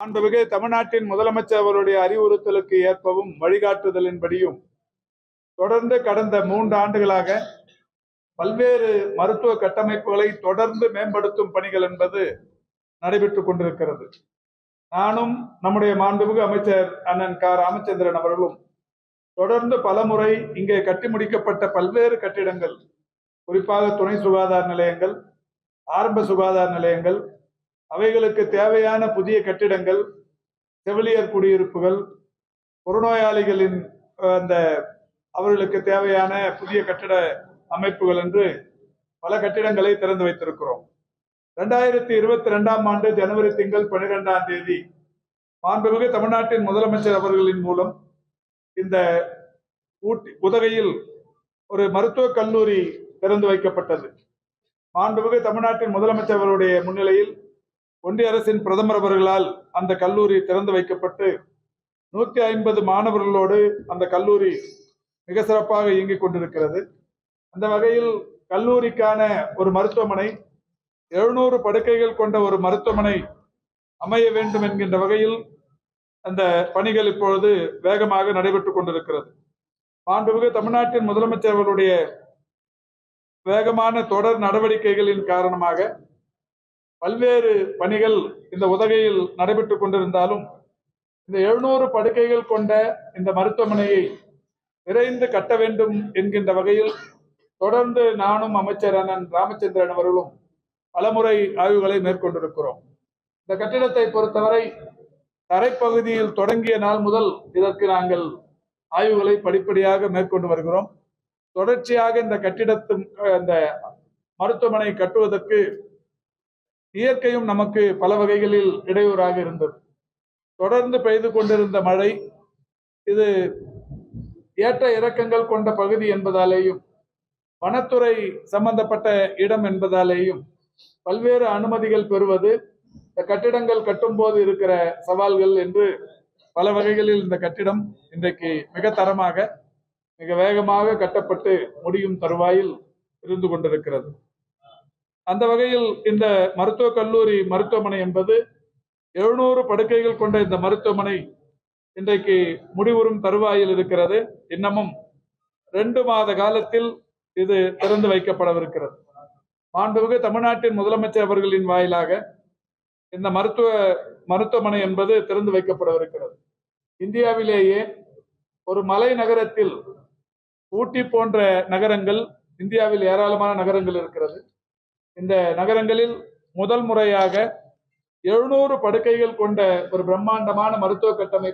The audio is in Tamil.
மாண்புமிகு தமிழ்நாட்டின் முதலமைச்சர் அவருடைய அறிவுறுத்தலுக்கு ஏற்பவும் வழிகாட்டுதலின்படியும் தொடர்ந்து கடந்த மூன்று ஆண்டுகளாக பல்வேறு மருத்துவ கட்டமைப்புகளை தொடர்ந்து மேம்படுத்தும் பணிகள் என்பது நடைபெற்றுக் கொண்டிருக்கிறது. நானும் நம்முடைய மாண்புமிகு அமைச்சர் அண்ணன் க. ராமச்சந்திரன் அவர்களும் தொடர்ந்து பலமுறை இங்கே கட்டி முடிக்கப்பட்ட பல்வேறு கட்டிடங்கள் குறிப்பாக துணை சுகாதார நிலையங்கள் ஆரம்ப சுகாதார நிலையங்கள் அவைகளுக்கு தேவையான புதிய கட்டிடங்கள் செவிலியர் குடியிருப்புகள் புறநோயாளிகளின் அந்த அவர்களுக்கு தேவையான புதிய கட்டிட அமைப்புகள் என்று பல கட்டிடங்களை திறந்து வைத்திருக்கிறோம். ரெண்டாயிரத்தி இருபத்தி ரெண்டாம் ஆண்டு ஜனவரி திங்கள் பனிரெண்டாம் தேதி மாண்புமிகு தமிழ்நாட்டின் முதலமைச்சர் அவர்களின் மூலம் இந்த ஊட்டி உதகையில் ஒரு மருத்துவக் கல்லூரி திறந்து வைக்கப்பட்டது. மாண்புமிகு தமிழ்நாட்டின் முதலமைச்சர் அவருடைய முன்னிலையில் ஒன்றிய அரசின் பிரதமர் அவர்களால் அந்த கல்லூரி திறந்து வைக்கப்பட்டு நூத்தி ஐம்பது மாணவர்களோடு அந்த கல்லூரி மிக சிறப்பாக இயங்கிக் கொண்டிருக்கிறது. அந்த வகையில் கல்லூரிக்கான ஒரு மருத்துவமனை எழுநூறு படுக்கைகள் கொண்ட ஒரு மருத்துவமனை அமைய வேண்டும் என்கின்ற வகையில் அந்த பணிகள் இப்பொழுது வேகமாக நடைபெற்றுக் கொண்டிருக்கிறது. மாண்புமிகு தமிழ்நாட்டின் முதலமைச்சர் அவர்களுடைய வேகமான தொடர் நடவடிக்கைகளின் காரணமாக பல்வேறு பணிகள் இந்த உதகையில் நடைபெற்றுக் கொண்டிருந்தாலும் இந்த எழுநூறு படுக்கைகள் கொண்ட இந்த மருத்துவமனையை விரைந்து கட்ட வேண்டும் என்கின்ற வகையில் தொடர்ந்து நானும் அமைச்சர் அண்ணன் ராமச்சந்திரன் அவர்களும் பலமுறை ஆய்வுகளை மேற்கொண்டிருக்கிறோம். இந்த கட்டிடத்தை பொறுத்தவரை தரைப்பகுதியில் தொடங்கிய நாள் முதல் இதற்கு நாங்கள் ஆய்வுகளை படிப்படியாக மேற்கொண்டு வருகிறோம். தொடர்ச்சியாக இந்த கட்டிடத்தும் அந்த இந்த மருத்துவமனை கட்டுவதற்கு இயற்கையும் நமக்கு பல வகைகளில் இடையூறாக இருந்தது. தொடர்ந்து பெய்து கொண்டிருந்த மழை இது ஏற்ற இறக்கங்கள் கொண்ட பகுதி என்பதாலேயும் வனத்துறை சம்பந்தப்பட்ட இடம் என்பதாலேயும் பல்வேறு அனுமதிகள் பெறுவது இந்த கட்டிடங்கள் கட்டும்போது இருக்கிற சவால்கள் என்று பல வகைகளில் இந்த கட்டிடம் இன்றைக்கு மிக தரமாக மிக வேகமாக கட்டப்பட்டு முடியும் தருவாயில் இருந்து கொண்டிருக்கிறது. அந்த வகையில் இந்த மருத்துவக் கல்லூரி மருத்துவமனை என்பது எழுநூறு படுக்கைகள் கொண்ட இந்த மருத்துவமனை இன்றைக்கு முடிவுறும் தருவாயில் இருக்கிறது. இன்னமும் ரெண்டு மாத காலத்தில் இது திறந்து வைக்கப்படவிருக்கிறது. மாண்புமிகு தமிழ்நாட்டின் முதலமைச்சர் அவர்களின் வாயிலாக இந்த மருத்துவ மருத்துவமனை என்பது திறந்து வைக்கப்படவிருக்கிறது. இந்தியாவிலேயே ஒரு மலை நகரத்தில் ஊட்டி போன்ற நகரங்கள் இந்தியாவில் ஏராளமான நகரங்கள் இருக்கிறது. இந்த நகரங்களில் முதல் முறையாக எழுநூறு படுக்கைகள் கொண்ட ஒரு பிரம்மாண்டமான மருத்துவ கட்டமைப்பு